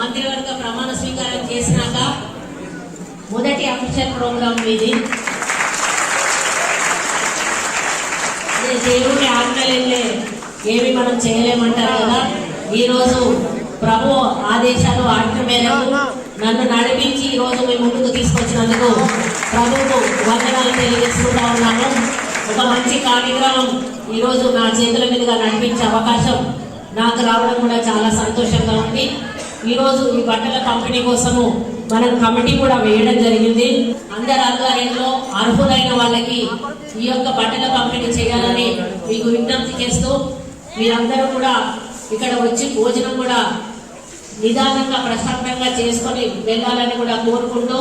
మంత్రివర్గ ప్రమాణ స్వీకారం చేసినాక మొదటి అఫీషియల్ ప్రోగ్రామ్ ఇది. దేవుని ఆజ్ఞలే ఏమి మనం చేయలేమంటారు కదా? ఈరోజు ప్రభు ఆదేశాలు ఆజ్ఞ మేరకు నన్ను నడిపించి ఈరోజు మీ ముందుకు తీసుకొచ్చినందుకు ప్రభువుకు వందనాలు తెలియజేసుకుంటా ఉన్నాను. ఒక మంచి కార్యక్రమం ఈరోజు నా చేతుల మీదుగా నడిపించే అవకాశం నాకు రావడం కూడా చాలా సంతోషంగా ఉంది. ఈరోజు ఈ బట్టల పంపిణీ కోసము మనం కమిటీ కూడా వేయడం జరిగింది. అందరి ఆధ్వర్యంలో అర్హులైన వాళ్ళకి ఈ యొక్క బట్టల పంపిణీ చేయాలని మీకు విజ్ఞప్తి చేస్తూ మీరందరూ కూడా ఇక్కడ వచ్చి భోజనం కూడా నిదానంగా ప్రశాంతంగా చేసుకొని వెళ్ళాలని కూడా కోరుకుంటూ